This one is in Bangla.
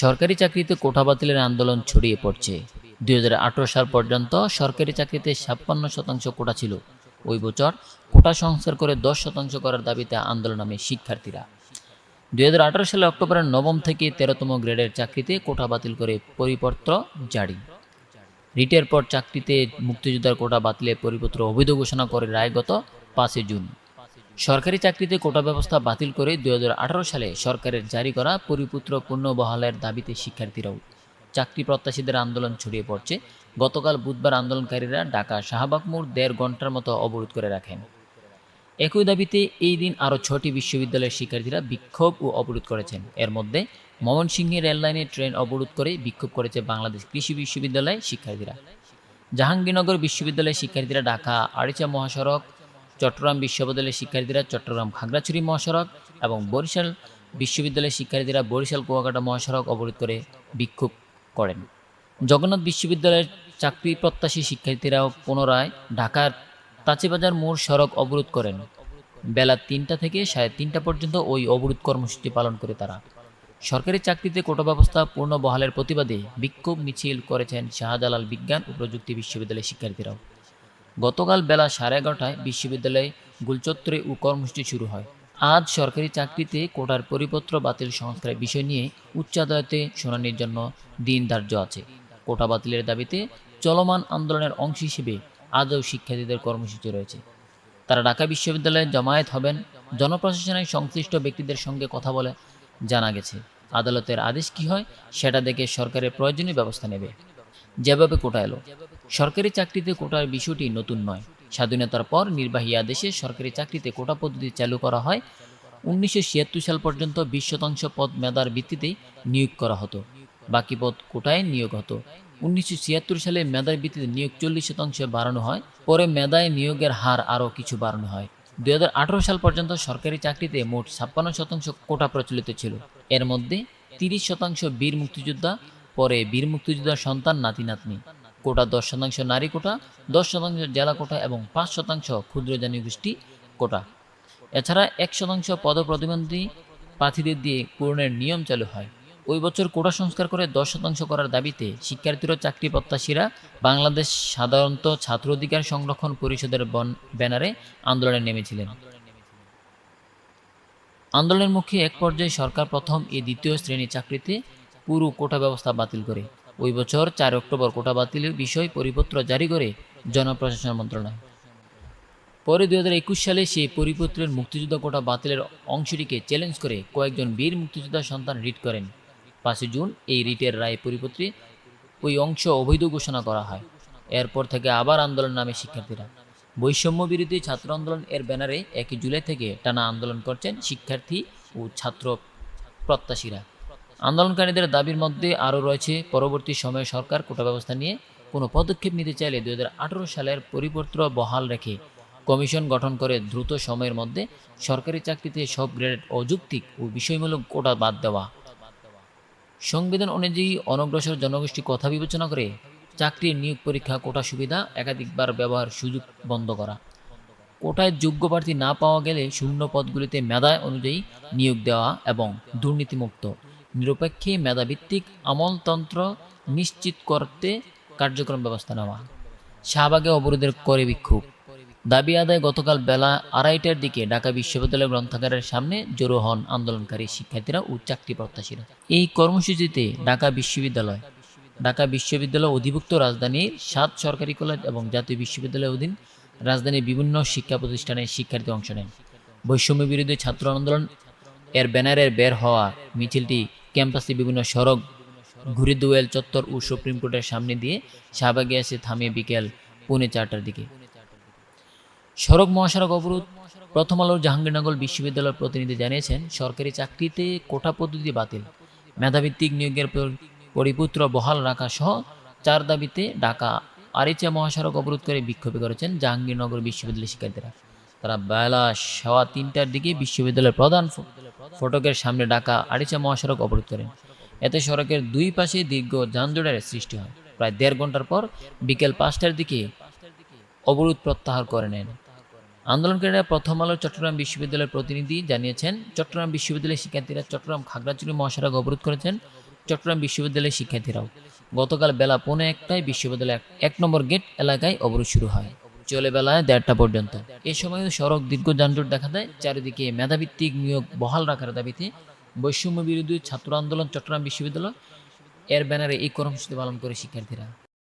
সরকারি চাকরিতে কোটা বাতিলের আন্দোলন ছড়িয়ে পড়ছে। দুই হাজার আঠেরো সাল পর্যন্ত সরকারি চাকরিতে ছাপ্পান্ন শতাংশ কোটা ছিল। ওই বছর কোটা সংস্কার করে দশ শতাংশ করার দাবিতে আন্দোলন নামে শিক্ষার্থীরা। দুই হাজার আঠেরো সালে অক্টোবরের নবম থেকে তেরোতম গ্রেডের চাকরিতে কোটা বাতিল করে পরিপত্র জারি। রিটের পর চাকরিতে মুক্তিযোদ্ধার কোটা বাতিলের পরিপত্র অবৈধ ঘোষণা করে রায় গত পাঁচই জুন। সরকারি চাকরিতে কোটা ব্যবস্থা বাতিল করে দু হাজার আঠারো সালে সরকারের জারি করা পরিপুত্র পুনর্বহালের দাবিতে শিক্ষার্থীরাও চাকরি প্রত্যাশীদের আন্দোলন ছড়িয়ে পড়ছে। গতকাল বুধবার আন্দোলনকারীরা ঢাকা শাহবাগ মোড় দেড় ঘণ্টার মতো অবরোধ করে রাখেন। একই দাবিতে এই দিন আরও ছটি বিশ্ববিদ্যালয়ের শিক্ষার্থীরা বিক্ষোভ ও অবরোধ করেছেন। এর মধ্যে ময়মনসিংহে রেললাইনে ট্রেন অবরোধ করে বিক্ষোভ করেছে বাংলাদেশ কৃষি বিশ্ববিদ্যালয়ের শিক্ষার্থীরা। জাহাঙ্গীরনগর বিশ্ববিদ্যালয়ের শিক্ষার্থীরা ঢাকা আরিচা মহাসড়ক চট্টগ্রাম বিশ্ববিদ্যালয়ের শিক্ষার্থীরা চট্টগ্রাম খাগড়াছড়ি মহাসড়ক এবং বরিশাল বিশ্ববিদ্যালয়ের শিক্ষার্থীরা বরিশাল কুয়াকাটা মহাসড়ক অবরোধ করে বিক্ষোভ করেন। জগন্নাথ বিশ্ববিদ্যালয়ের চাকরি প্রত্যাশী শিক্ষার্থীরাও পুনরায় ঢাকার তাঁচিবাজার মোড় সড়ক অবরোধ করেন। বেলা তিনটা থেকে সাড়ে তিনটা পর্যন্ত ওই অবরোধ কর্মসূচি পালন করে তারা। সরকারি চাকরিতে কোটা ব্যবস্থা পূর্ণ বহালের প্রতিবাদে বিক্ষোভ মিছিল করেছেন শাহজালাল বিজ্ঞান ও প্রযুক্তি বিশ্ববিদ্যালয়ের শিক্ষার্থীরাও। গতকাল বেলা সাড়ে এগারোটায় বিশ্ববিদ্যালয়ে গুলচত্বরে ও কর্মসূচি শুরু হয়। আজ সরকারি চাকরিতে কোটার পরিপত্র বাতিল সংস্কারের বিষয় নিয়ে উচ্চ আদালতে শুনানির জন্য দিন ধার্য আছে। কোটা বাতিলের দাবিতে চলমান আন্দোলনের অংশ হিসেবে আজও শিক্ষার্থীদের কর্মসূচি রয়েছে। তারা ঢাকা বিশ্ববিদ্যালয়ে জমায়েত হবেন, জনপ্রশাসনের সংশ্লিষ্ট ব্যক্তিদের সঙ্গে কথা বলে জানা গেছে। আদালতের আদেশ কি হয়, সেটা দেখে সরকারের প্রয়োজনীয় ব্যবস্থা নেবে। যেভাবে কোটা এলো। সরকারি চাকরিতে কোটার বিষয়টি নতুন নয়। স্বাধীনতার পর নির্বাহী আদেশে সরকারি চাকরিতে কোটা পদ্ধতি চালু করা হয়। উনিশশো ছিয়াত্তর সাল পর্যন্ত বিশ শতাংশ পদ মেধার ভিত্তিতে নিয়োগ করা হতো। বাকি পদ কোটায় নিয়োগ হতো। উনিশশো ছিয়াত্তর সালে মেধার ভিত্তিতে নিয়োগ চল্লিশ শতাংশ বাড়ানো হয়। পরে মেধায় নিয়োগের হার আরও কিছু বাড়ানো হয়। দুই হাজার আঠারো সাল পর্যন্ত সরকারি চাকরিতে মোট ছাপ্পান্ন শতাংশ কোটা প্রচলিত ছিল। এর মধ্যে তিরিশ শতাংশ বীর মুক্তিযোদ্ধা, পরে বীর মুক্তিযোদ্ধার সন্তান নাতি নাতনি কোটা দশ শতাংশ নারী কোটা, দশ শতাংশ জেলা কোটা এবং পাঁচ শতাংশ ক্ষুদ্র জনগোষ্ঠী কোটা। এছাড়া এক শতাংশ পদপ্রতিবন্ধী প্রার্থীদের দিয়ে পূরণের নিয়ম চালু হয়। ওই বছর কোটা সংস্কার করে দশ শতাংশ করার দাবিতে শিক্ষার্থীরা চাকরি প্রত্যাশীরা বাংলাদেশ সাধারণত ছাত্র অধিকার সংরক্ষণ পরিষদের ব্যানারে আন্দোলনে নেমেছিলেন। আন্দোলনের মুখে এক পর্যায়ে সরকার প্রথম এই দ্বিতীয় শ্রেণি চাকরিতে পুরো কোটা ব্যবস্থা বাতিল করে। ওই বছর চার অক্টোবর কোটা বাতিলের বিষয় পরিপত্র জারি করে জনপ্রশাসন মন্ত্রণালয়। পরে দুই হাজার একুশ সালে সেই পরিপত্রের মুক্তিযুদ্ধ কোটা বাতিলের অংশটিকে চ্যালেঞ্জ করে কয়েকজন বীর মুক্তিযোদ্ধার সন্তান রিট করেন। পাঁচই জুন এই রিটের রায় পরিপত্রে ওই অংশ অবৈধ ঘোষণা করা হয়। এরপর থেকে আবার আন্দোলন নামে শিক্ষার্থীরা। বৈষম্য বিরোধী ছাত্র আন্দোলন এর ব্যানারে একই জুলাই থেকে টানা আন্দোলন করছেন শিক্ষার্থী ও ছাত্র প্রত্যাশীরা। আন্দোলনকারীদের দাবির মধ্যে আরও রয়েছে, পরবর্তী সময়ে সরকার কোটা ব্যবস্থা নিয়ে কোনো পদক্ষেপ নিতে চাইলে দু হাজার আঠেরো সালের পরিপত্র বহাল রেখে কমিশন গঠন করে দ্রুত সময়ের মধ্যে সরকারি চাকরিতে সব গ্রেড অযৌক্তিক ও বিষয়মূলক কোটা বাদ দেওয়া। সংবিধান অনুযায়ী অনগ্রসর জনগোষ্ঠী কথা বিবেচনা করে চাকরির নিয়োগ পরীক্ষা, কোটা সুবিধা, একাধিকবার ব্যবহার, সুযোগ বন্ধ করা। কোটায় যোগ্য প্রার্থী না পাওয়া গেলে শূন্য পদগুলিতে মেধা অনুযায়ী নিয়োগ দেওয়া এবং দুর্নীতিমুক্ত। নিরপেক্ষে মেধাভিত্তিক আমলতন্ত্র নিশ্চিত করতে কার্যক্রম ব্যবস্থা নেওয়া শাহবাগে অবরোধের করে বিক্ষোভ। দাবি আদায় গতকাল বেলা আড়াইটার দিকে ঢাকা বিশ্ববিদ্যালয় গ্রন্থাগারের সামনে জড়ো হন আন্দোলনকারী শিক্ষার্থীরা ও চাকরি প্রত্যাশীরা। এই কর্মসূচিতে ঢাকা বিশ্ববিদ্যালয় ঢাকা বিশ্ববিদ্যালয় অধিভুক্ত রাজধানীর সাত সরকারি কলেজ এবং জাতীয় বিশ্ববিদ্যালয়ের অধীন রাজধানীর বিভিন্ন শিক্ষা প্রতিষ্ঠানের শিক্ষার্থী অংশ নেন। বৈষম্য বিরোধী ছাত্র আন্দোলন এর ব্যানারের বের হওয়া মিছিলটি ক্যাম্পাসে বিভিন্ন সড়ক, ঘুরে দোয়েল, চত্বর ও সুপ্রিম কোর্টের সামনে দিয়ে শাহবাগে এসে থামিয়ে বিকেল পৌনে চারটার দিকে। সড়ক মহাসড়ক অবরোধ, প্রথম আলোর জাহাঙ্গীরনগর বিশ্ববিদ্যালয়ের প্রতিনিধি জানিয়েছেন, সরকারি চাকরিতে কোটা পদ্ধতি বাতিল। মেধাভিত্তিক নিয়োগের পরিপুত্র বহাল রাখা সহ চার দাবিতে ঢাকা আরিচা মহাসড়ক অবরোধ করে বিক্ষোভ করেছেন জাহাঙ্গীরনগর বিশ্ববিদ্যালয়ের শিক্ষার্থীরা। তারা বেলা সওয়া তিনটার দিকে বিশ্ববিদ্যালয়ের প্রধান ফটকের সামনে ডাকা আরিচা মহাসড়ক অবরোধ করেন। এতে সড়কের দুই পাশে দীর্ঘ যানজটের সৃষ্টি হয়। প্রায় দেড় ঘণ্টার পর বিকেল পাঁচটার দিকে অবরোধ প্রত্যাহার করে নেন। আন্দোলনকারীরা প্রথম আলো চট্টগ্রাম বিশ্ববিদ্যালয়ের প্রতিনিধি জানিয়েছেন, চট্টগ্রাম বিশ্ববিদ্যালয়ের শিক্ষার্থীরা চট্টগ্রাম খাগড়াছড়ি মহাসড়ক অবরোধ করেছেন। চট্টগ্রাম বিশ্ববিদ্যালয়ের শিক্ষার্থীরাও। গতকাল বেলা পৌনে একটায় বিশ্ববিদ্যালয়ের এক নম্বর গেট এলাকায় অবরোধ শুরু হয়। চলে বেলায় দেড়টা পর্যন্ত। এ সময় সড়ক দীর্ঘ যানজট দেখা দেয়, চারিদিকে মেধাভিত্তিক নিয়োগ বহাল রাখার দাবিতে বৈষম্য বিরোধী ছাত্র আন্দোলন চট্টগ্রাম বিশ্ববিদ্যালয় এর ব্যানারে এই কর্মসূচি পালন করে শিক্ষার্থীরা।